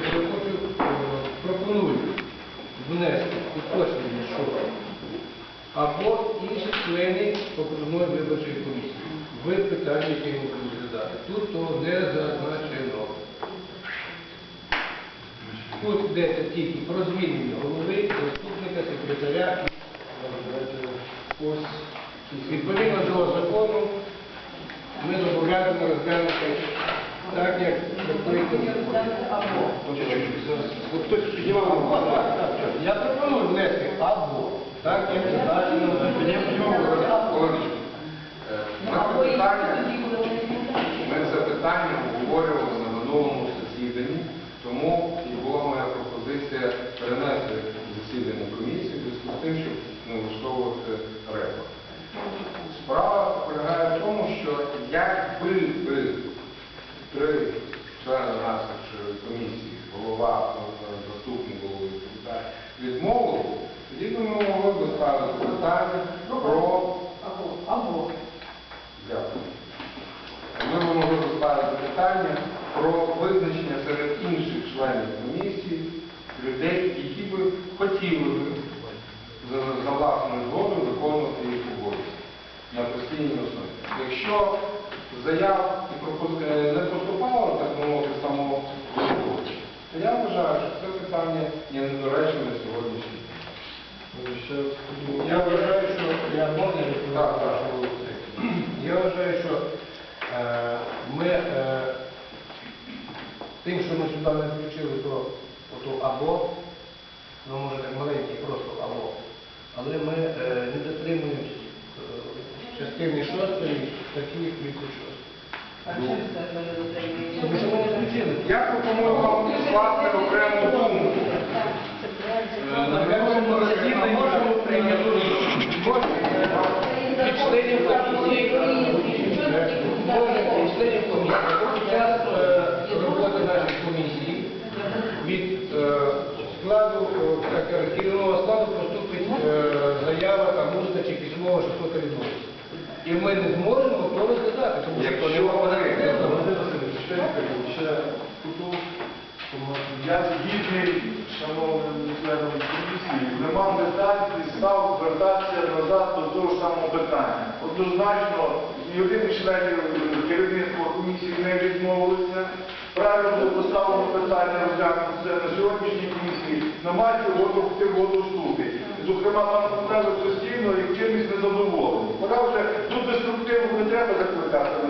то е, пропоную внести уточнення, що або інші члени окружної виборчої комісії в питанні, яке ми будемо розглядати. Тут того не зазначено. Тут йдеться тільки про звільнення голови, заступника, секретаря. Ось. Відповідно до закону ми зобов'язані розглянути так, як. Хтось піднімав. Я пропоную внести або. Так, як е, Ми це питання, ми це питання обговорювали на минулому засіданні, тому і була моя пропозиція перенести засідання комісії в зв'язку з тим, щоб не влаштовувати репорт. Справа полягає в тому, що якби би три члени нашої комісії, голова, е, заступник голови секретар, відмовили, тоді ми могли б ставити питання про Або, або. Дякую. Ми б могли поставити питання про визначення серед інших членів комісії людей, які би хотіли би за, за власною згодою виконувати їх обов'язки на постійній основі. Якщо заяв і пропозицій не поступало, так би мовити, самого суду, то я вважаю, що це питання є недоречним на сьогоднішній день. Я вважаю, що Я можна Так, так. Я вважаю, що е, ми е, тим, що ми сюди не включили, то ото або, ну може так маленький, просто або, але ми е, не дотримуємось е, частини шостої статті 36. А чим це ми не дотримуємося? Тому що ми не включили. Я пропоную вам скласти. Е, Засіданні можемо прийняти членів комісії, під час роботи нашої комісії від складу, складу поступить заява там усна чи письмова. І ми не зможемо то тому що не я згідний, шановним членом комісії, нема питань підстав звертатися назад до того ж самого питання. Однозначно, ні один членів керівництва комісії не відмовилися. Правильно поставлено питання розглянути на сьогоднішній комісії. Немає в тим воду. Зокрема, пан Павло постійно і чимось незадоволений. Пора вже тут деструктивно не треба закликати.